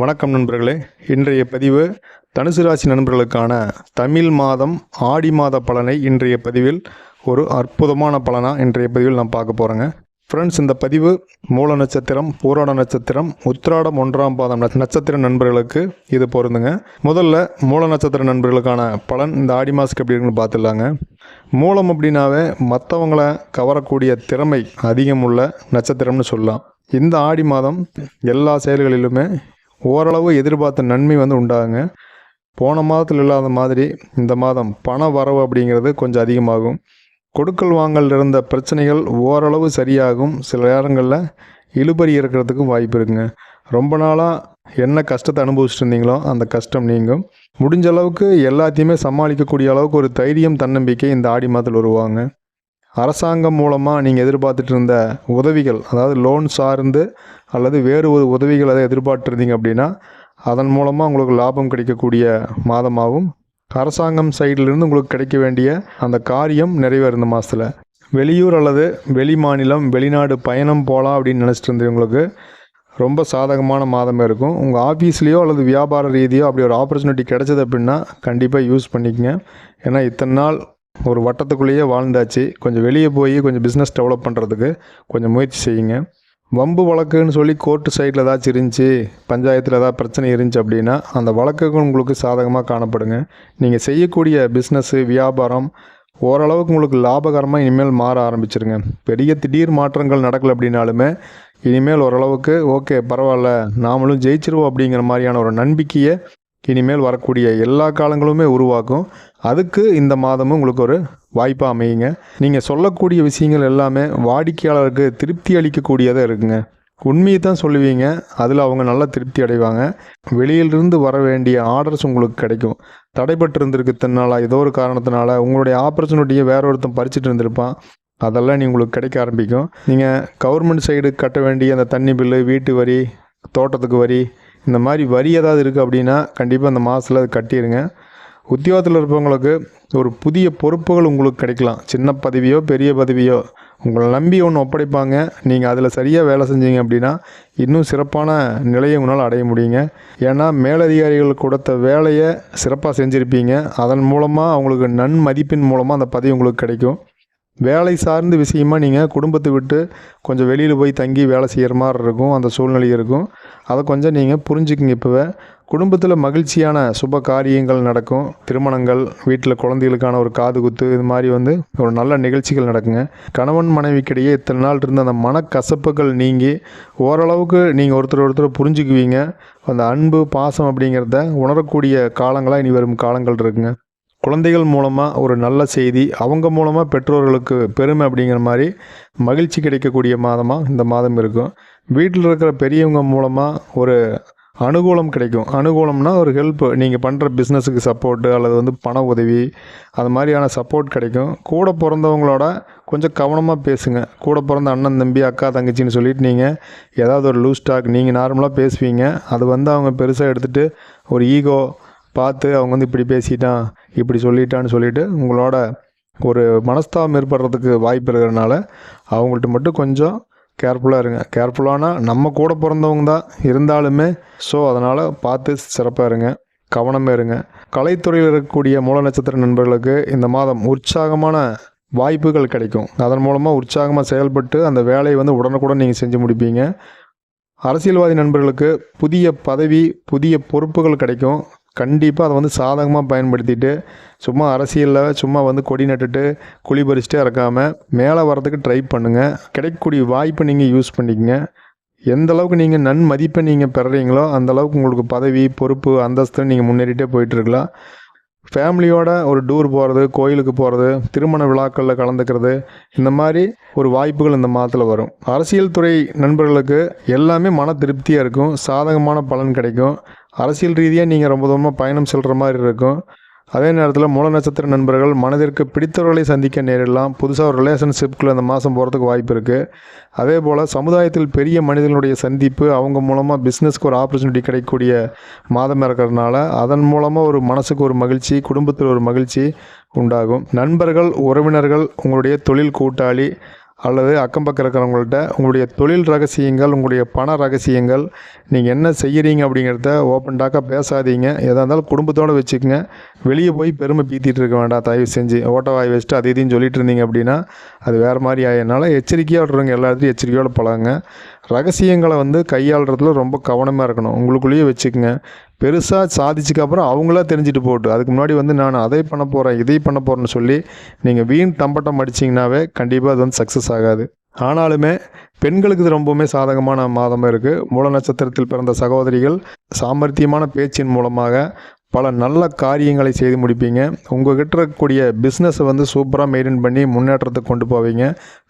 வணக்கம் நண்பர்களே. இன்றைய பதிவு தனுசு ராசி நண்பர்களுக்கான தமிழ் மாதம் ஆடி மாத பலனை இன்றைய பதிவில் ஒரு அற்புதமான பலனாக இன்றைய பதிவில் நான் பார்க்க போகிறேங்க ஃப்ரெண்ட்ஸ் இந்த பதிவு மூல நட்சத்திரம் பூராட நட்சத்திரம் உத்திராடம் ஒன்றாம் பாதம் நட்சத்திர நண்பர்களுக்கு இது பொருந்துங்க. முதல்ல மூல நட்சத்திர நண்பர்களுக்கான பலன் இந்த ஆடி மாதத்துக்கு எப்படி இருக்குன்னு பார்த்துடலாங்க. மூலம் அப்படின்னாவே மற்றவங்களை கவரக்கூடிய திறமை அதிகம் உள்ள நட்சத்திரம்னு சொல்லலாம். இந்த ஆடி மாதம் எல்லா செயல்களிலுமே ஓரளவு எதிர்பார்த்த நன்மை வந்து உண்டாகுங்க. போன மாதத்தில் இல்லாத மாதிரி இந்த மாதம் பண வரவு அப்படிங்கிறது கொஞ்சம் அதிகமாகும். கொடுக்கல் வாங்கல் இருந்த பிரச்சனைகள் ஓரளவு சரியாகும். சில நேரங்களில் இழுபறி இருக்கிறதுக்கும் வாய்ப்பு இருக்குங்க. ரொம்ப நாளாக என்ன கஷ்டத்தை அனுபவிச்சுட்டு இருந்தீங்களோ அந்த கஷ்டம் நீங்கும். முடிஞ்ச அளவுக்கு எல்லாத்தையுமே சமாளிக்கக்கூடிய அளவுக்கு ஒரு தைரியம் தன்னம்பிக்கை இந்த ஆடி மாதத்தில் வருவாங்க அரசாங்கம் மூலமாக நீங்கள் எதிர்பார்த்துட்டு இருந்த உதவிகள் அதாவது லோன் சார்ந்து அல்லது வேறு ஒரு உதவிகள் அதை எதிர்பார்த்துருந்தீங்க அப்படின்னா அதன் மூலமாக உங்களுக்கு லாபம் கிடைக்கக்கூடிய மாதமாகவும் அரசாங்கம் சைட்லேருந்து உங்களுக்கு கிடைக்க வேண்டிய அந்த காரியம் நிறைவேறும் இந்த மாதத்தில் வெளியூர் அல்லது வெளி மாநிலம் வெளிநாடு பயணம் போகலாம் அப்படின்னு நினச்சிட்டு இருந்தவங்களுக்கு ரொம்ப சாதகமான மாதமே இருக்கும். உங்கள் ஆஃபீஸ்லேயோ அல்லது வியாபார ரீதியோ அப்படி ஒரு ஆப்பர்ச்சுனிட்டி கிடைச்சது அப்படின்னா கண்டிப்பாக யூஸ் பண்ணிக்கங்க. ஏன்னா இத்தனை நாள் ஒரு வட்டத்துக்குள்ளேயே வாழ்ந்தாச்சு. கொஞ்சம் வெளியே போய் கொஞ்சம் பிஸ்னஸ் டெவலப் பண்ணுறதுக்கு கொஞ்சம் முயற்சி செய்யுங்க. வம்பு வழக்குன்னு சொல்லி கோர்ட்டு சைடில் ஏதாச்சும் இருந்துச்சு பஞ்சாயத்தில் ஏதாவது பிரச்சனை இருந்துச்சு அப்படின்னா அந்த வழக்குகள் உங்களுக்கு சாதகமாக காணப்படுங்க. நீங்கள் செய்யக்கூடிய பிஸ்னஸ்ஸு வியாபாரம் ஓரளவுக்கு உங்களுக்கு லாபகரமாக இனிமேல் மாற ஆரம்பிச்சிருங்க. பெரிய திடீர் மாற்றங்கள் நடக்கலை அப்படின்னாலுமே இனிமேல் ஓரளவுக்கு ஓகே பரவாயில்ல நாமளும் ஜெயிச்சிருவோம் அப்படிங்கிற மாதிரியான ஒரு நம்பிக்கையை இனிமேல் வரக்கூடிய எல்லா காலங்களுமே உருவாக்கும். அதுக்கு இந்த மாதமும் உங்களுக்கு ஒரு வாய்ப்பாக அமையுங்க. நீங்கள் சொல்லக்கூடிய விஷயங்கள் எல்லாமே வாடிக்கையாளருக்கு திருப்தி அளிக்கக்கூடியதாக இருக்குங்க. உண்மையை தான் சொல்லுவீங்க. அதில் அவங்க நல்லா திருப்தி அடைவாங்க. வெளியிலிருந்து வர வேண்டிய ஆர்டர்ஸ் உங்களுக்கு கிடைக்கும். தடைப்பட்டு இருந்திருக்கு ஏதோ ஒரு காரணத்தினால உங்களுடைய ஆப்பர்ச்சுனிட்டியை வேற ஒருத்தன் பறிச்சுட்டு இருந்திருப்பான். அதெல்லாம் நீ உங்களுக்கு கிடைக்க ஆரம்பிக்கும். நீங்கள் கவர்மெண்ட் சைடு கட்ட வேண்டிய அந்த தண்ணி பில்லு வீட்டு வரி தோட்டத்துக்கு வரி இந்த மாதிரி வரி ஏதாவது இருக்குது அப்படின்னா கண்டிப்பாக அந்த மாதத்தில் அது கட்டிடுங்க உத்தியோகத்தில் இருப்பவங்களுக்கு ஒரு புதிய பொறுப்புகள் உங்களுக்கு கிடைக்கலாம். சின்ன பதவியோ பெரிய பதவியோ. உங்களை நம்பி ஒன்று ஒப்படைப்பாங்க. நீங்கள் அதில் சரியாக வேலை செஞ்சீங்க அப்படின்னா இன்னும் சிறப்பான நிலையை உங்களால் அடைய முடியுங்க. ஏன்னா மேலதிகாரிகள் கொடுத்த வேலையை சிறப்பாக செஞ்சுருப்பீங்க. அதன் மூலமாக அவங்களுக்கு நன்மதிப்பின் மூலமாக அந்த பதவி உங்களுக்கு கிடைக்கும். வேலை சார்ந்த விஷயமா நீங்கள் குடும்பத்தை விட்டு கொஞ்சம் வெளியில் போய் தங்கி வேலை செய்கிற மாதிரி இருக்கும் அந்த சூழ்நிலை இருக்கும். அதை கொஞ்சம் நீங்கள் புரிஞ்சுக்குங்க இப்போவே. குடும்பத்தில் மகிழ்ச்சியான சுப காரியங்கள் நடக்கும். திருமணங்கள் வீட்டில் குழந்தைகளுக்கான ஒரு காது குத்து இது மாதிரி வந்து ஒரு நல்ல நிகழ்ச்சிகள் நடக்குங்க. கணவன் மனைவிக்கிடையே இத்தனை நாள் இருந்த அந்த மனக்கசப்புகள் நீங்கி ஓரளவுக்கு நீங்கள் ஒருத்தர் ஒருத்தர் புரிஞ்சுக்குவீங்க. அந்த அன்பு பாசம் அப்படிங்கிறத உணரக்கூடிய காலங்களாக இனி வரும் காலங்கள் இருக்குங்க. குழந்தைகள் மூலமாக ஒரு நல்ல செய்தி அவங்க மூலமாக பெற்றோர்களுக்கு பெருமை அப்படிங்கிற மாதிரி மகிழ்ச்சி கிடைக்கக்கூடிய மாதமாக இந்த மாதம் இருக்கும். வீட்டில் இருக்கிற பெரியவங்க மூலமாக ஒரு அனுகூலம் கிடைக்கும். அனுகூலம்னா ஒரு ஹெல்ப் நீங்கள் பண்ணுற பிஸ்னஸுக்கு சப்போர்ட்டு அல்லது வந்து பண உதவி அது மாதிரியான சப்போர்ட் கிடைக்கும். கூட பிறந்தவங்களோட கொஞ்சம் கவனமாக பேசுங்க. கூட பிறந்த அண்ணன் தம்பி அக்கா தங்கச்சின்னு சொல்லிட்டு நீங்கள் ஏதாவது ஒரு லூஸ் டாக் நீங்கள் நார்மலாக பேசுவீங்க. அது வந்து அவங்க பெருசாக எடுத்துகிட்டு ஒரு ஈகோ பார்த்து அவங்க வந்து இப்படி பேசிட்டான் இப்படி சொல்லிட்டான்னு சொல்லிட்டு உங்களோட ஒரு மனஸ்தாபம் ஏற்படுறதுக்கு வாய்ப்பு இருக்கிறனால அவங்கள்ட்ட மட்டும் கொஞ்சம் கேர்ஃபுல்லாக இருங்க. கேர்ஃபுல்லானா நம்ம கூட பிறந்தவங்க தான் இருந்தாலுமே ஸோ அதனால் பார்த்து சிறப்பாக இருங்க கவனமே இருங்க. கலைத்துறையில் இருக்கக்கூடிய மூல நட்சத்திர நண்பர்களுக்கு இந்த மாதம் உற்சாகமான வாய்ப்புகள் கிடைக்கும். அதன் மூலமாக உற்சாகமாக செயல்பட்டு அந்த வேலையை வந்து உடனுக்குடன் நீங்கள் செஞ்சு முடிப்பீங்க. அரசியல்வாதி நண்பர்களுக்கு புதிய பதவி புதிய பொறுப்புகள் கிடைக்கும். கண்டிப்பாக அதை வந்து சாதகமாக பயன்படுத்திட்டு சும்மா அரசியலில் சும்மா வந்து கொடி நட்டுட்டு குழி பறிச்சுட்டே இறக்காமல் மேலே வரதுக்கு ட்ரை பண்ணுங்கள் கிடைக்கக்கூடிய வாய்ப்பை நீங்கள் யூஸ் பண்ணிக்கங்க. எந்த அளவுக்கு நீங்கள் நன்மதிப்பை நீங்கள் பெறுறீங்களோ அந்த அளவுக்கு உங்களுக்கு பதவி பொறுப்பு அந்தஸ்து நீங்கள் முன்னேறிட்டே போயிட்டுருக்கலாம் ஃபேமிலியோட ஒரு டூர் போகிறது கோயிலுக்கு போகிறது திருமண விழாக்களில் கலந்துக்கிறது இந்த மாதிரி ஒரு வாய்ப்புகள் இந்த மாதத்தில் வரும். அரசியல் துறை நண்பர்களுக்கு எல்லாமே மன திருப்தியாக இருக்கும். சாதகமான பலன் கிடைக்கும். அரசியல் ரீதியாக நீங்கள் ரொம்ப தூரமாக பயணம் செல்கிற மாதிரி இருக்கும். அதே நேரத்தில் மூல நட்சத்திர நண்பர்கள் மனதிற்கு பிடித்தவர்களை சந்திக்க நேரிடலாம். புதுசாக ஒரு ரிலேஷன்ஷிப்குள்ளே இந்த மாதம் போகிறதுக்கு வாய்ப்பு இருக்குது அதே போல் சமுதாயத்தில் பெரிய மனிதனுடைய சந்திப்பு அவங்க மூலமாக பிஸ்னஸ்க்கு ஒரு ஆப்பர்ச்சுனிட்டி கிடைக்கக்கூடிய மாதம் இருக்கிறதுனால அதன் மூலமாக ஒரு மனசுக்கு ஒரு மகிழ்ச்சி குடும்பத்தில் ஒரு மகிழ்ச்சி உண்டாகும். நண்பர்கள் உறவினர்கள் உங்களுடைய தொழில் கூட்டாளி அல்லது அக்கம் பக்கம் இருக்கிறவங்கள்ட்ட உங்களுடைய தொழில் ரகசியங்கள் உங்களுடைய பண ரகசியங்கள் நீங்கள் என்ன செய்கிறீங்க அப்படிங்கிறத ஓப்பன் டாக்காக பேசாதீங்க. எதாக இருந்தாலும் குடும்பத்தோடு வச்சுக்கோங்க. வெளியே போய் பெருமை பீத்திட்டு இருக்க வேண்டாம். தயவு செஞ்சு ஓட்ட வாய் வச்சுட்டு அது இதையும் சொல்லிட்டு இருந்தீங்க அப்படின்னா அது வேறு மாதிரி ஆயனால எச்சரிக்கையாக விட்றவங்க எல்லா இடத்துலையும் எச்சரிக்கையோட பழகுங்க. ரகசியங்களை வந்து கையாளுறதுல ரொம்ப கவனமாக இருக்கணும். உங்களுக்குள்ளேயே வச்சுக்கோங்க. பெருசாக சாதிச்சுக்கு அப்புறம் அவங்களா தெரிஞ்சுட்டு போட்டு அதுக்கு முன்னாடி வந்து நான் அதை பண்ண போகிறேன் இதை பண்ண போகிறேன்னு சொல்லி நீங்கள் வீண் தம்பட்டம் அடிச்சிங்கனாவே கண்டிப்பாக அது வந்து சக்ஸஸ் ஆகாது. ஆனாலுமே பெண்களுக்கு இது ரொம்பவுமே சாதகமான மாதமாக இருக்குது மூல நட்சத்திரத்தில் பிறந்த சகோதரிகள் சாமர்த்தியமான பேச்சின் மூலமாக பல நல்ல காரியங்களை செய்து முடிப்பீங்க. உங்ககிட்ட இருக்கக்கூடிய பிஸ்னஸை வந்து சூப்பராக மெயின்டைன் பண்ணி முன்னேற்றத்தை கொண்டு போவீங்க.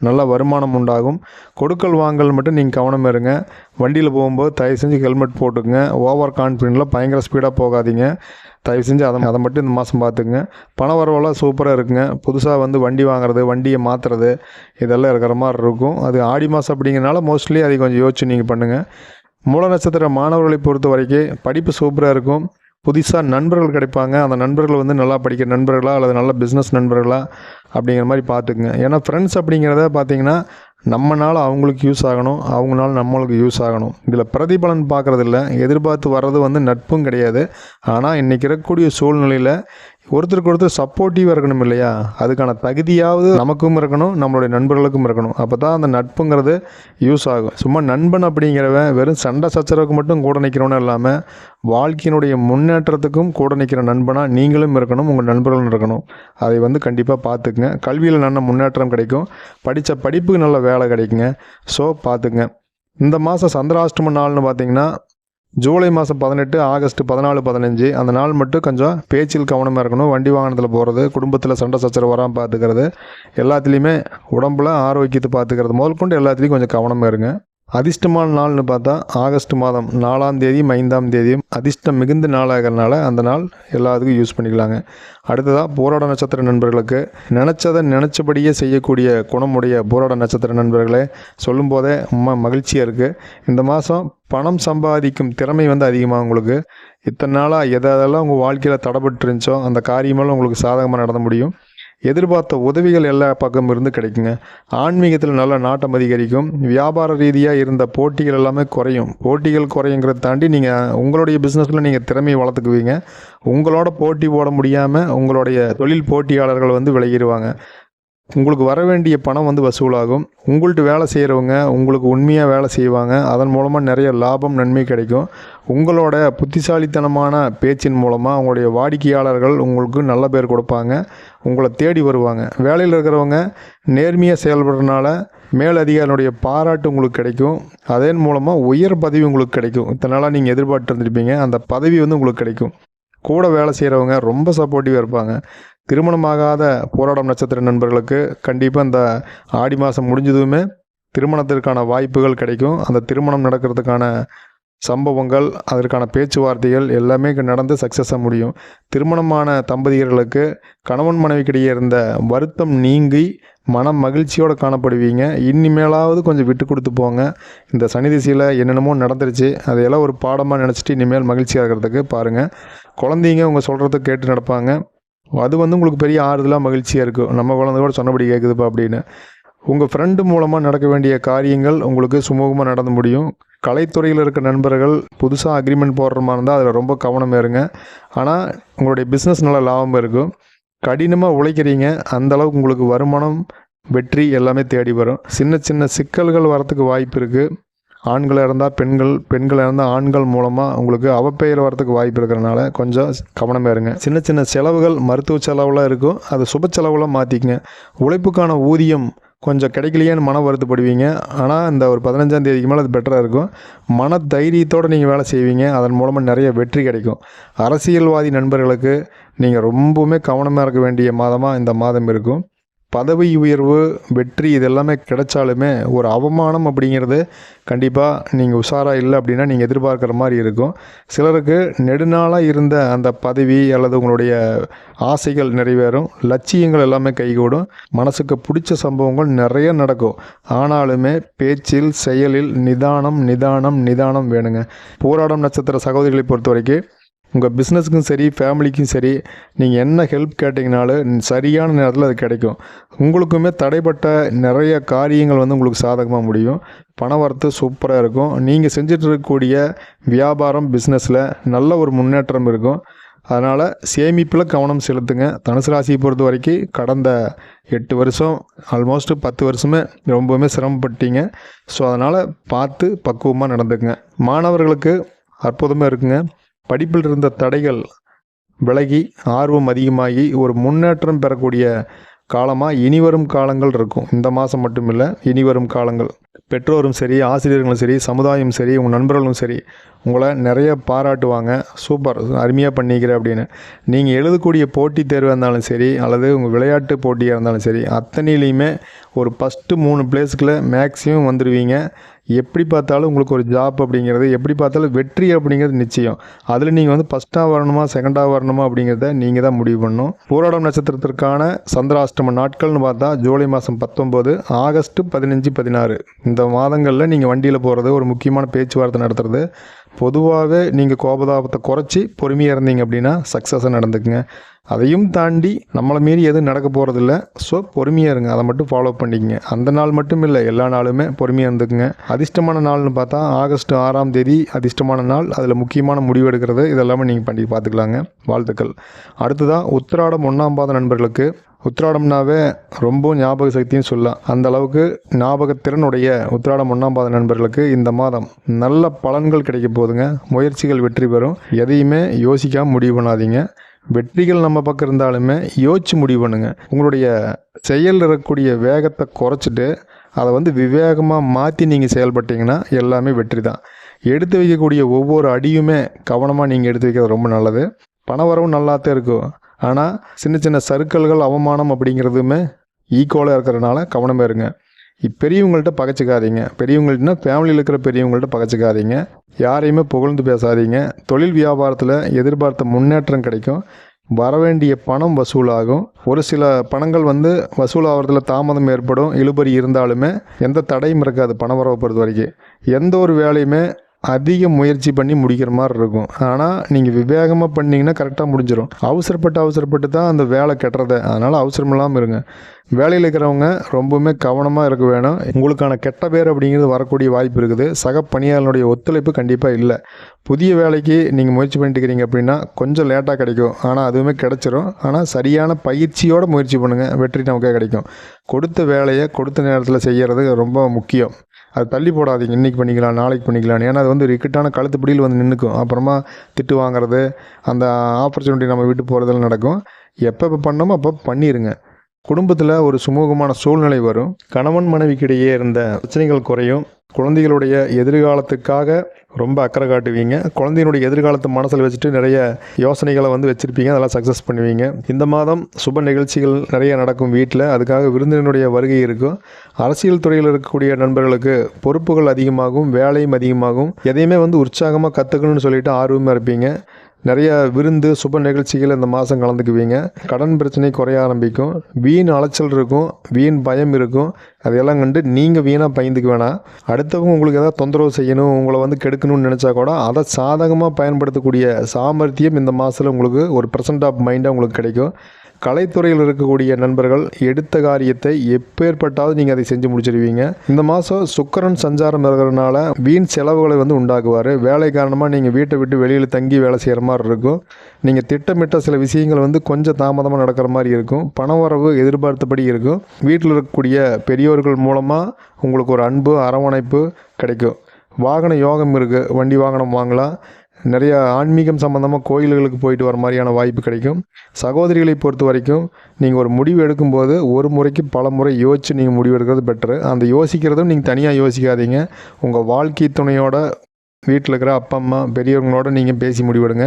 நல்ல வருமானம் உண்டாகும். கொடுக்கல் வாங்கல் மட்டும் நீங்கள் கவனம் இருங்க. வண்டியில் போகும்போது தயவு செஞ்சு ஹெல்மெட் போட்டுக்குங்க. ஓவர் கான்ஃபிடென்ட்டில் பயங்கர ஸ்பீடாக போகாதீங்க. தயவு செஞ்சு அதை அதை மட்டும் இந்த மாதம் பார்த்துக்குங்க பண வரவெல்லாம் சூப்பராக இருக்குங்க. புதுசாக வந்து வண்டி வாங்குறது வண்டியை மாற்றுறது இதெல்லாம் இருக்கிற மாதிரி இருக்கும். அது ஆடி மாதம் அப்படிங்கிறனால மோஸ்ட்லி அதை கொஞ்சம் யோசிச்சு நீங்கள் பண்ணுங்கள் மூல நட்சத்திர மாணவர்களை பொறுத்த வரைக்கும் படிப்பு சூப்பராக இருக்கும். புதுசாக நண்பர்கள் கிடைப்பாங்க. அந்த நண்பர்கள் வந்து நல்லா படிக்கிற நண்பர்களா அல்லது நல்ல பிஸ்னஸ் நண்பர்களா அப்படிங்கிற மாதிரி பார்த்துக்குங்க. ஏன்னா ஃப்ரெண்ட்ஸ் அப்படிங்கிறத பார்த்தீங்கன்னா நம்மனால் அவங்களுக்கு யூஸ் ஆகணும் அவங்களால நம்மளுக்கு யூஸ் ஆகணும். இதில் பிரதிபலன் பார்க்குறது இல்லை எதிர்பார்த்து வர்றது வந்து நட்பும் கிடையாது. ஆனால் இன்றைக்கி இருக்கக்கூடிய சூழ்நிலையில் ஒருத்தருக்கு ஒருத்தர் சப்போர்ட்டிவாக இருக்கணும் இல்லையா? அதுக்கான தகுதியாவது நமக்கும் இருக்கணும் நம்மளுடைய நண்பர்களுக்கும் இருக்கணும். அப்போ தான் அந்த நட்புங்கிறது யூஸ் ஆகும். சும்மா நண்பன் அப்படிங்கிறவன் வெறும் சண்டை சச்சரவுக்கு மட்டும் கூட நிற்கிறவனும் இல்லாமல் வாழ்க்கையினுடைய முன்னேற்றத்துக்கும் கூட நிற்கிற நண்பனாக நீங்களும் இருக்கணும் உங்கள் நண்பர்களும் இருக்கணும். அதை வந்து கண்டிப்பாக பார்த்துக்குங்க. கல்வியில் நல்ல முன்னேற்றம் கிடைக்கும். படித்த படிப்புக்கு நல்ல வேலை கிடைக்குங்க. ஸோ பார்த்துக்குங்க. இந்த மாதம் சந்திராஷ்டம நாள்னு பார்த்தீங்கன்னா ஜூலை மாதம் பதினெட்டு ஆகஸ்ட் பதினாலு பதினஞ்சு அந்த நாள் மட்டும் கொஞ்சம் பேச்சில் கவனமாக இருக்கணும். வண்டி வாகனத்தில் போகிறது குடும்பத்தில் சண்டை சச்சரவு வராமல் பார்த்துக்கிறது எல்லாத்துலேயுமே உடம்புல ஆரோக்கியத்தை பார்த்துக்கிறது முதல் கொண்டு எல்லாத்துலேயும் கொஞ்சம் கவனமாக இருங்க. அதிர்ஷ்டமான நாள்னு பார்த்தா ஆகஸ்ட் மாதம் நாலாம் தேதியும் ஐந்தாம் தேதியும் அதிர்ஷ்டம் மிகுந்த நாளாகிறனால அந்த நாள் எல்லாத்துக்கும் யூஸ் பண்ணிக்கலாங்க. அடுத்ததாக போராட நட்சத்திர நண்பர்களுக்கு. நினச்சதை நினச்சபடியே செய்யக்கூடிய குணமுடைய போராட நட்சத்திர நண்பர்களே சொல்லும் போதே ரொம்ப மகிழ்ச்சியாக இருக்குது இந்த மாதம் பணம் சம்பாதிக்கும் திறமை வந்து அதிகமாக உங்களுக்கு. இத்தனை நாளாக எதெல்லாம் உங்கள் வாழ்க்கையில் தடைபட்டு இருந்துச்சோ அந்த காரியமெல்லாம் உங்களுக்கு சாதகமாக நடந்த முடியும். எதிர்பார்த்த உதவிகள் எல்லா பக்கம் இருந்து கிடைக்குங்க. ஆன்மீகத்தில் நல்ல நாட்டம் அதிகரிக்கும். வியாபார ரீதியாக இருந்த போட்டிகள் எல்லாமே குறையும். போட்டிகள் குறையுங்கிறத தாண்டி நீங்கள் உங்களுடைய பிஸ்னஸில் நீங்கள் திறமையை வளர்த்துக்குவீங்க. உங்களோட போட்டி போட முடியாமல் உங்களுடைய தொழில் போட்டியாளர்கள் வந்து விலகிடுவாங்க. உங்களுக்கு வர வேண்டிய பணம் வந்து வசூலாகும். உங்கள்கிட்ட வேலை செய்கிறவங்க உங்களுக்கு உண்மையாக வேலை செய்வாங்க. அதன் மூலமாக நிறைய லாபம் நன்மை கிடைக்கும். உங்களோட புத்திசாலித்தனமான பேச்சின் மூலமாக உங்களுடைய வாடிக்கையாளர்கள் உங்களுக்கு நல்ல பேர் கொடுப்பாங்க. உங்களை தேடி வருவாங்க. வேலையில் இருக்கிறவங்க நேர்மையாக செயல்படுறதுனால மேலதிகாரினுடைய பாராட்டு உங்களுக்கு கிடைக்கும். அதன் மூலமாக உயர் பதவி உங்களுக்கு கிடைக்கும். இத்தனை நாளாக நீங்கள் எதிர்பார்த்து இருந்திருப்பீங்க. அந்த பதவி வந்து உங்களுக்கு கிடைக்கும். கூட வேலை செய்கிறவங்க ரொம்ப சப்போர்ட்டிவாக இருப்பாங்க. திருமணமாகாத போராடம் நட்சத்திர நண்பர்களுக்கு கண்டிப்பாக இந்த ஆடி மாதம் முடிஞ்சதுமே திருமணத்திற்கான வாய்ப்புகள் கிடைக்கும். அந்த திருமணம் நடக்கிறதுக்கான சம்பவங்கள் அதற்கான பேச்சுவார்த்தைகள் எல்லாமே நடந்து சக்ஸஸாக முடியும். திருமணமான தம்பதியர்களுக்கு கணவன் மனைவிக்கிடையே இருந்த வருத்தம் நீங்கி மன மகிழ்ச்சியோடு காணப்படுவீங்க. இனிமேலாவது கொஞ்சம் விட்டு கொடுத்து போங்க. இந்த சனி திசையில் என்னென்னமோ நடந்துருச்சு. அதையெல்லாம் ஒரு பாடமாக நினச்சிட்டு இனிமேல் மகிழ்ச்சியாக இருக்கிறதுக்கு பாருங்கள் குழந்தைங்க உங்கள் சொல்கிறத கேட்டு நடப்பாங்க. அது வந்து உங்களுக்கு பெரிய ஆறுதலாக மகிழ்ச்சியாக இருக்கும் நம்ம குழந்தை கூட சொன்னபடி கேட்குதுப்பா அப்படின்னு. உங்கள் ஃப்ரெண்டு மூலமாக நடக்க வேண்டிய காரியங்கள் உங்களுக்கு சுமூகமாக நடந்து முடியும். கலைத்துறையில் இருக்க நண்பர்கள் புதுசாக அக்ரிமெண்ட் போடுற மாதிரி இருந்தால் அதில் ரொம்ப கவனம் இருங்க ஆனால் உங்களுடைய பிஸ்னஸ் நல்ல லாபம் இருக்கும். கடினமாக உழைக்கிறீங்க. அந்தளவுக்கு உங்களுக்கு வருமானம் வெற்றி எல்லாமே தேடி வரும். சின்ன சின்ன சிக்கல்கள் வரத்துக்கு வாய்ப்பு இருக்குது ஆண்களாக இருந்தால் பெண்கள் பெண்களாக இருந்தால் ஆண்கள் மூலமாக உங்களுக்கு அவப்பெயர் வரத்துக்கு வாய்ப்பு இருக்கிறனால கொஞ்சம் கவனமாக இருங்க சின்ன சின்ன செலவுகள் மருத்துவ செலவுலாம் இருக்கும். அது சுப செலவுலாம் மாற்றிக்கங்க உழைப்புக்கான ஊதியம் கொஞ்சம் கிடைக்கலையேன்னு மன வருத்தப்படுவீங்க. ஆனால் இந்த ஒரு பதினஞ்சாம் தேதிக்கு மேலே அது பெட்டராக இருக்கும். மன தைரியத்தோடு நீங்கள் வேலை செய்வீங்க. அதன் மூலமாக நிறைய வெற்றி கிடைக்கும். அரசியல்வாதி நண்பர்களுக்கு நீங்கள் ரொம்பவுமே கவனமாக இருக்க வேண்டிய மாதமாக இந்த மாதம் இருக்கும். பதவி உயர்வு வெற்றி இதெல்லாமே கிடைச்சாலுமே ஒரு அவமானம் அப்படிங்கிறது கண்டிப்பாக நீங்கள் உஷாராக இல்லை அப்படின்னா நீங்கள் எதிர்பார்க்குற மாதிரி இருக்கும். சிலருக்கு நெடுநாளாக இருந்த அந்த பதவி அல்லது உங்களுடைய ஆசைகள் நிறைவேறும். லட்சியங்கள் எல்லாமே கைகூடும். மனசுக்கு பிடிச்ச சம்பவங்கள் நிறைய நடக்கும். ஆனாலுமே பேச்சில் செயலில் நிதானம் நிதானம் நிதானம் வேணுங்க. போராடம் நட்சத்திர சகோதரிகளை பொறுத்த வரைக்கும் உங்கள் பிஸ்னஸுக்கும் சரி ஃபேமிலிக்கும் சரி நீங்கள் என்ன ஹெல்ப் கேட்டிங்கனாலும் சரியான நேரத்தில் அது கிடைக்கும். உங்களுக்குமே தடைப்பட்ட நிறைய காரியங்கள் வந்து உங்களுக்கு சாதகமாக முடியும். பண வரத்து சூப்பராக இருக்கும். நீங்கள் செஞ்சுட்டு இருக்கக்கூடிய வியாபாரம் பிஸ்னஸில் நல்ல ஒரு முன்னேற்றம் இருக்கும். அதனால் சேமிப்பில் கவனம் செலுத்துங்க. தனுசு ராசியை பொறுத்த வரைக்கும் கடந்த எட்டு வருஷம் ஆல்மோஸ்ட் பத்து வருஷமே ரொம்பவுமே சிரமப்பட்டீங்க. ஸோ அதனால் பார்த்து பக்குவமாக நடந்துக்குங்க. மாணவர்களுக்கு அற்புதமாக இருக்குங்க. படிப்பில் இருந்த தடைகள் விலகி ஆர்வம் அதிகமாகி ஒரு முன்னேற்றம் பெறக்கூடிய காலமாக இனிவரும் காலங்கள் இருக்கும். இந்த மாதம் மட்டும் இல்லை இனிவரும் காலங்கள். பெற்றோரும் சரி ஆசிரியர்களும் சரி சமுதாயம் சரி உங்கள் நண்பர்களும் சரி உங்களை நிறைய பாராட்டுவாங்க. சூப்பர் அருமையாக பண்ணிக்கிற அப்படின்னு. நீங்கள் எழுதக்கூடிய போட்டித் தேர்வாக இருந்தாலும் சரி அல்லது உங்கள் விளையாட்டு போட்டியாக இருந்தாலும் சரி அத்தனையிலையுமே ஒரு ஃபஸ்ட்டு மூணு பிளேஸ்க்குள்ளே மேக்ஸிமம் வந்துடுவீங்க எப்படி பார்த்தாலும் உங்களுக்கு ஒரு ஜாப் அப்படிங்கிறது எப்படி பார்த்தாலும் வெற்றி அப்படிங்கிறது நிச்சயம். அதில் நீங்கள் வந்து ஃபஸ்ட்டாக வரணுமா செகண்டாக வரணுமா அப்படிங்கிறத நீங்கள் தான் முடிவு பண்ணணும். போராடம் நட்சத்திரத்திற்கான சந்திராஷ்டம நாட்கள்னு பார்த்தா ஜூலை மாதம் பத்தொம்போது ஆகஸ்ட் பதினஞ்சு பதினாறு. இந்த மாதங்களில் நீங்கள் வண்டியில் போகிறது ஒரு முக்கியமான பேச்சுவார்த்தை நடத்துறது. பொதுவாகவே நீங்கள் கோபதாபத்தை குறைச்சி பொறுமையாக இருந்தீங்க அப்படின்னா சக்ஸஸாக நடந்துக்குங்க. அதையும் தாண்டி நம்மளை மீறி எதுவும் நடக்க போகிறதில்ல ஸோ பொறுமையாக இருங்க. அதை மட்டும் ஃபாலோ பண்ணிக்கங்க. அந்த நாள் மட்டும் இல்லை எல்லா நாளுமே பொறுமையாக இருந்துக்குங்க. அதிர்ஷ்டமான நாள்னு பார்த்தா ஆகஸ்ட் ஆறாம் தேதி அதிர்ஷ்டமான நாள். அதில் முக்கியமான முடிவு எடுக்கிறது இதெல்லாமே நீங்கள் பண்ணி பார்த்துக்கலாங்க. வாழ்த்துக்கள். அடுத்ததாக உத்திராடம் ஒன்றாம் பாத நண்பர்களுக்கு. உத்திராடம்னாவே ரொம்ப ஞாபக சக்தின்னு சொல்லலாம். அந்த அளவுக்கு ஞாபகத்திறனுடைய உத்திராடம் ஒன்றாம் பாத நண்பர்களுக்கு இந்த மாதம் நல்ல பலன்கள் கிடைக்க போகுதுங்க. முயற்சிகள் வெற்றி பெறும். எதையுமே யோசிக்காமல் முடிவு பண்ணாதீங்க. வெற்றிகள் நம்ம பக்கம் இருந்தாலுமே யோசிச்சு முடிவு பண்ணுங்க. உங்களுடைய செயல் இருக்கக்கூடிய வேகத்தை குறைச்சிட்டு அதை வந்து விவேகமாக மாற்றி நீங்கள் செயல்பட்டீங்கன்னா எல்லாமே வெற்றி தான். எடுத்து வைக்கக்கூடிய ஒவ்வொரு அடியுமே கவனமாக நீங்கள் எடுத்து வைக்கிறது ரொம்ப நல்லது. பணவரவும் நல்லாத்தான் இருக்கும். ஆனால் சின்ன சின்ன சருக்கல்கள் அவமானம் அப்படிங்கிறதுமே ஈக்குவலாக இருக்கிறனால கவனமாக இருங்க. பெரியவங்கள்ட்ட பகைச்சிக்காதீங்க. பெரியவங்கள்ட்டனா ஃபேமிலியில் இருக்கிற பெரியவங்கள்ட்ட பகச்சிக்காதீங்க. யாரையுமே புகழ்ந்து பேசாதீங்க. தொழில் வியாபாரத்தில் எதிர்பார்த்த முன்னேற்றம் கிடைக்கும். வரவேண்டிய பணம் வசூலாகும். ஒரு சில பணங்கள் வந்து வசூலாகிறதுல தாமதம் ஏற்படும். இழுபறி இருந்தாலுமே எந்த தடையும் இருக்காது பண வரவை பொறுத்த வரைக்கும் எந்த ஒரு வேலையுமே அதிக முயற்சி பண்ணி முடிக்கிற மாதிரி இருக்கும். ஆனால் நீங்கள் விவேகமாக பண்ணீங்கன்னா கரெக்டாக முடிஞ்சிடும் அவசரப்பட்டு அவசரப்பட்டு தான் அந்த வேலை கெட்டுறது அதனால் அவசரம் இல்லாமல் இருங்க. வேலையில் இருக்கிறவங்க ரொம்பவுமே கவனமாக இருக்க வேணும். உங்களுக்கான கெட்ட பேர் அப்படிங்கிறது வரக்கூடிய வாய்ப்பு இருக்குது. சக பணியாளனுடைய ஒத்துழைப்பு கண்டிப்பாக இல்லை. புதிய வேலைக்கு நீங்கள் முயற்சி பண்ணிட்டு இருக்கிறீங்க அப்படின்னா கொஞ்சம் லேட்டாக கிடைக்கும். ஆனால் அதுவுமே கிடச்சிரும். ஆனால் சரியான பயிற்சியோடு முயற்சி பண்ணுங்கள் வெற்றி நமக்கே கிடைக்கும். கொடுத்த வேலையை கொடுத்த நேரத்தில் செய்கிறது ரொம்ப முக்கியம். அது தள்ளி போடாதீங்க. இன்றைக்கி பண்ணிக்கலாம் நாளைக்கு பண்ணிக்கலாம். ஏன்னா அது வந்து இக்கட்டான கழுத்துப்பிடியில் வந்து நின்றுக்கும் அப்புறமா திட்டு வாங்குறது அந்த ஆப்பர்ச்சுனிட்டி நம்ம விட்டு போகிறதெல்லாம் நடக்கும். எப்போ எப்போ பண்ணோமோ அப்போ பண்ணிடுங்க குடும்பத்தில் ஒரு சுமூகமான சூழ்நிலை வரும். கணவன் மனைவிக்கிடையே இருந்த பிரச்சனைகள் குறையும். குழந்தைகளுடைய எதிர்காலத்துக்காக ரொம்ப அக்கறை காட்டுவீங்க. குழந்தையினுடைய எதிர்காலத்தை மனசில் வச்சுட்டு நிறைய யோசனைகளை வந்து வச்சுருப்பீங்க. அதெல்லாம் சக்ஸஸ் பண்ணுவீங்க. இந்த மாதம் சுப நிகழ்ச்சிகள் நிறைய நடக்கும் வீட்டில் அதுக்காக விருந்தினருடைய வருகை இருக்கும். அரசியல் துறையில் இருக்கக்கூடிய நண்பர்களுக்கு பொறுப்புகள் அதிகமாகும். வேலையும் அதிகமாகும். எதையுமே வந்து உற்சாகமாக கற்றுக்கணும்னு சொல்லிட்டு ஆர்வமாக இருப்பீங்க. நிறைய விருந்து சுப நிகழ்ச்சிகள் இந்த மாதம் கலந்துக்குவீங்க. கடன் பிரச்சனை குறைய ஆரம்பிக்கும். வீண் அலைச்சல் இருக்கும் வீண் பயம் இருக்கும். அதையெல்லாம் கண்டு நீங்கள் வீணாக பயந்துக்க வேணாம். அடுத்தவங்க உங்களுக்கு எதாவது தொந்தரவு செய்யணும் உங்களை வந்து கெடுக்கணும்னு நினச்சா கூட அதை சாதகமாக பயன்படுத்தக்கூடிய சாமர்த்தியம் இந்த மாதத்தில் உங்களுக்கு ஒரு ப்ரெசன்ட் ஆஃப் மைண்டாக உங்களுக்கு கிடைக்கும். கலைத்துறையில் இருக்கக்கூடிய நண்பர்கள் எடுத்த காரியத்தை எப்பேற்பட்டாவது நீங்கள் அதை செஞ்சு முடிச்சிருவீங்க. இந்த மாதம் சுக்கரன் சஞ்சாரம் இருக்கிறதுனால வீண் செலவுகளை வந்து உண்டாக்குவார். வேலை காரணமாக நீங்கள் வீட்டை விட்டு வெளியில் தங்கி வேலை செய்கிற மாதிரி இருக்கும். நீங்கள் திட்டமிட்ட சில விஷயங்கள் வந்து கொஞ்சம் தாமதமாக நடக்கிற மாதிரி இருக்கும். பண வரவு எதிர்பார்த்தபடி இருக்கும். வீட்டில் இருக்கக்கூடிய பெரியோர்கள் மூலமாக உங்களுக்கு ஒரு அன்பு அரவணைப்பு கிடைக்கும். வாகன யோகம் இருக்குது வண்டி வாகனம் வாங்கலாம். நிறைய ஆன்மீகம் சம்மந்தமாக கோயில்களுக்கு போயிட்டு வர மாதிரியான வாய்ப்பு கிடைக்கும். சகோதரிகளை பொறுத்த வரைக்கும் நீங்கள் ஒரு முடிவு எடுக்கும்போது ஒரு முறைக்கு பல முறை யோசித்து நீங்கள் முடிவு எடுக்கிறது பெட்ரு அந்த யோசிக்கிறதும் நீங்கள் தனியாக யோசிக்காதீங்க. உங்கள் வாழ்க்கை துணையோட வீட்டில் இருக்கிற அப்பா அம்மா பெரியவங்களோட நீங்கள் பேசி முடிவெடுங்க.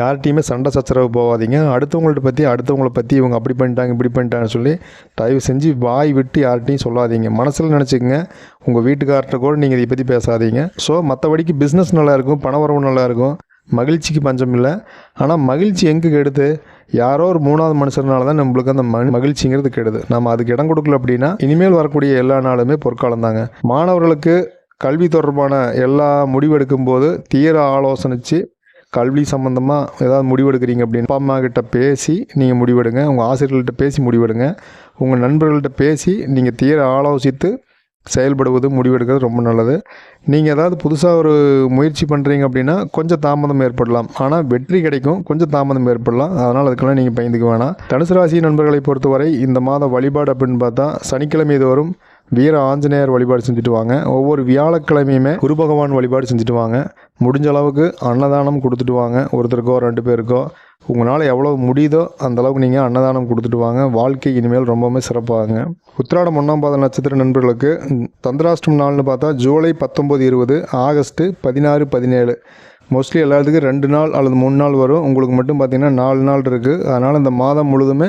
யார்கிட்டையுமே சண்டை சச்சரவு போகாதீங்க. அடுத்தவங்கள்ட்ட பற்றி அடுத்தவங்கள பற்றி இவங்க அப்படி பண்ணிட்டாங்க இப்படி பண்ணிட்டாங்கன்னு சொல்லி தயவு செஞ்சு வாய் விட்டு யார்கிட்டையும் சொல்லாதீங்க. மனசில் நினச்சிக்கங்க. உங்கள் வீட்டுக்கார்ட்ட கூட நீங்கள் இதை பற்றி பேசாதீங்க. ஸோ மற்றபடிக்கு பிஸ்னஸ் நல்லாயிருக்கும் பண வரவு நல்லாயிருக்கும் மகிழ்ச்சிக்கு பஞ்சம் இல்லை. ஆனால் மகிழ்ச்சி எங்கே கெடுது? யாரோ ஒரு மூணாவது மனுஷனால தான் நம்மளுக்கு அந்த மகிழ்ச்சிங்கிறது கெடுது. நம்ம அதுக்கு இடம் கொடுக்கல அப்படின்னா இனிமேல் வரக்கூடிய எல்லா நாளுமே பொற்காலம் தாங்க மாணவர்களுக்கு கல்வி தொடர்பான எல்லா முடிவெடுக்கும் போது தீர ஆலோசனைச்சு கல்வி சம்மந்தமாக ஏதாவது முடிவெடுக்கிறீங்க அப்படின்னு அப்பா அம்மா கிட்ட பேசி நீங்கள் முடிவெடுங்க. உங்கள் ஆசிரியர்கள்ட்ட பேசி முடிவெடுங்க. உங்கள் நண்பர்கள்ட்ட பேசி நீங்கள் தீர ஆலோசித்து செயல்படுவது முடிவெடுக்கிறது ரொம்ப நல்லது. நீங்கள் ஏதாவது புதுசாக ஒரு முயற்சி பண்ணுறீங்க அப்படின்னா கொஞ்சம் தாமதம் ஏற்படலாம். ஆனால் வெற்றி கிடைக்கும் கொஞ்சம் தாமதம் ஏற்படலாம். அதனால் அதுக்கெல்லாம் நீங்கள் பயந்துக்க வேணாம். தனுசு ராசி நண்பர்களை பொறுத்தவரை இந்த மாத வழிபாடு அப்படின்னு பார்த்தா சனிக்கிழமை இது வரும். வீர ஆஞ்சநேயர் வழிபாடு செஞ்சுட்டு வாங்க. ஒவ்வொரு வியாழக்கிழமையுமே குரு பகவான் வழிபாடு செஞ்சுட்டு வாங்க. முடிஞ்ச அளவுக்கு அன்னதானம் கொடுத்துட்டு வாங்க. ஒருத்தருக்கோ ரெண்டு பேருக்கோ. உங்களால் எவ்வளோ முடியுதோ அந்தளவுக்கு நீங்கள் அன்னதானம் கொடுத்துட்டு வாங்க. வாழ்க்கை இனிமேல் ரொம்பவுமே சிறப்பாகுங்க உத்திராடம் ஒன்றாம் பாத நட்சத்திர நண்பர்களுக்கு தந்திராஷ்டம் நாள்னு பார்த்தா ஜூலை பத்தொம்போது இருபது ஆகஸ்ட்டு பதினாறு பதினேழு. மோஸ்ட்லி எல்லாத்துக்கும் ரெண்டு நாள் அல்லது மூணு நாள் வரும். உங்களுக்கு மட்டும் பார்த்தீங்கன்னா நாலு நாள் இருக்குது அதனால் இந்த மாதம் முழுதுமே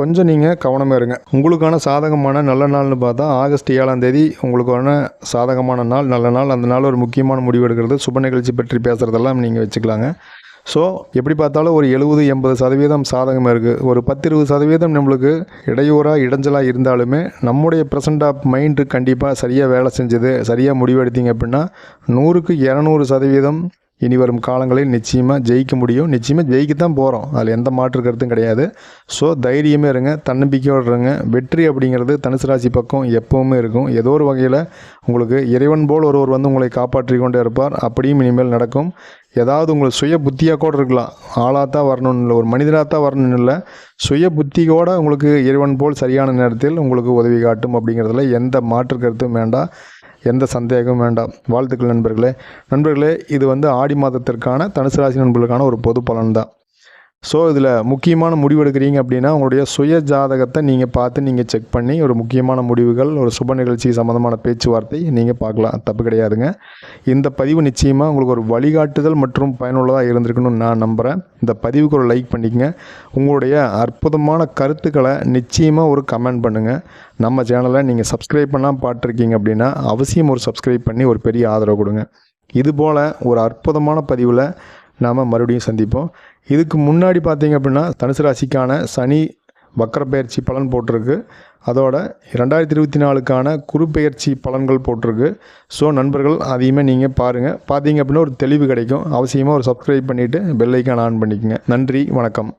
கொஞ்சம் நீங்கள் கவனமாக இருங்க. உங்களுக்கான சாதகமான நல்ல நாள்னு பார்த்தா ஆகஸ்ட் ஏழாம் தேதி உங்களுக்கான சாதகமான நாள் நல்ல நாள். அந்த நாள் ஒரு முக்கியமான முடிவு எடுக்கிறது. சுப நிகழ்ச்சி பற்றி பேசுகிறதெல்லாம் நீங்கள் வச்சுக்கலாங்க. ஸோ எப்படி பார்த்தாலும் ஒரு எழுபது எண்பது சதவீதம் சாதகமாக இருக்குது ஒரு பத்து இருபது சதவீதம் நம்மளுக்கு இடையூறாக இடைஞ்சலாக இருந்தாலுமே நம்முடைய ப்ரெசன்ட் ஆஃப் மைண்டு கண்டிப்பாக சரியாக வேலை செஞ்சது சரியாக முடிவெடுத்தீங்க அப்படின்னா நூறுக்கு இரநூறு சதவீதம் இனி வரும் காலங்களில் நிச்சயமாக ஜெயிக்க முடியும். நிச்சயமாக ஜெயிக்க தான் போகிறோம் அதில் எந்த மாற்று கருத்தும் கிடையாது. ஸோ தைரியமே இருங்க தன்னம்பிக்கையோடு இருங்க. வெற்றி அப்படிங்கிறது தனுசு ராசி பக்கம் எப்பவுமே இருக்கும். ஏதோ ஒரு வகையில் உங்களுக்கு இறைவன் போல் ஒருவர் வந்து உங்களை காப்பாற்றி கொண்டே இருப்பார். அப்படியும் இனிமேல் நடக்கும். ஏதாவது உங்களுக்கு சுய புத்தியாக கூட இருக்கலாம். ஆளாக தான் வரணும்னு இல்லை ஒரு மனிதனாக தான் வரணும்னு இல்லை. சுய புத்தியோடு உங்களுக்கு இறைவன் போல் சரியான நேரத்தில் உங்களுக்கு உதவி காட்டும் அப்படிங்கிறதுல எந்த மாற்று கருத்தும் வேண்டாம். எந்த சந்தேகமும் வேண்டாம். வாழ்த்துக்கள் நண்பர்களே. நண்பர்களே இது வந்து ஆடி மாதத்திற்கான தனுசு ராசி நண்பர்களுக்கான ஒரு பொது பலன் தான் ஸோ இதில் முக்கியமான முடிவு எடுக்கிறீங்க அப்படின்னா உங்களுடைய சுய ஜாதகத்தை நீங்கள் பார்த்து நீங்கள் செக் பண்ணி ஒரு முக்கியமான முடிவுகள் ஒரு சுப நிகழ்ச்சி சம்மந்தமான பேச்சுவார்த்தை நீங்கள் பார்க்கலாம். தப்பு கிடையாதுங்க. இந்த பதிவு நிச்சயமாக உங்களுக்கு ஒரு வழிகாட்டுதல் மற்றும் பயனுள்ளதாக இருந்திருக்குன்னு நான் நம்புகிறேன் இந்த பதிவுக்கு ஒரு லைக் பண்ணிக்கங்க. உங்களுடைய அற்புதமான கருத்துக்களை நிச்சயமாக ஒரு கமெண்ட் பண்ணுங்கள் நம்ம சேனலை நீங்கள் சப்ஸ்கிரைப் பண்ணால் பார்த்துருக்கீங்க அப்படின்னா அவசியம் ஒரு சப்ஸ்கிரைப் பண்ணி ஒரு பெரிய ஆதரவு கொடுங்க. இதுபோல் ஒரு அற்புதமான பதிவில் நாம் மறுபடியும் சந்திப்போம். இதுக்கு முன்னாடி பார்த்தீங்க அப்படின்னா தனுசு ராசிக்கான சனி வக்கரப்பெயர்ச்சி பலன் போட்டிருக்கு. அதோட ரெண்டாயிரத்தி இருபத்தி நாலுக்கான குறுப்பெயர்ச்சி பலன்கள் போட்டிருக்கு. ஸோ நண்பர்கள் அதையுமே நீங்கள் பாருங்கள் பார்த்தீங்க அப்படின்னா ஒரு தெளிவு கிடைக்கும். அவசியமாக ஒரு சப்ஸ்கிரைப் பண்ணிவிட்டு பெல்லைக்கான் ஆன் பண்ணிக்கங்க. நன்றி வணக்கம்.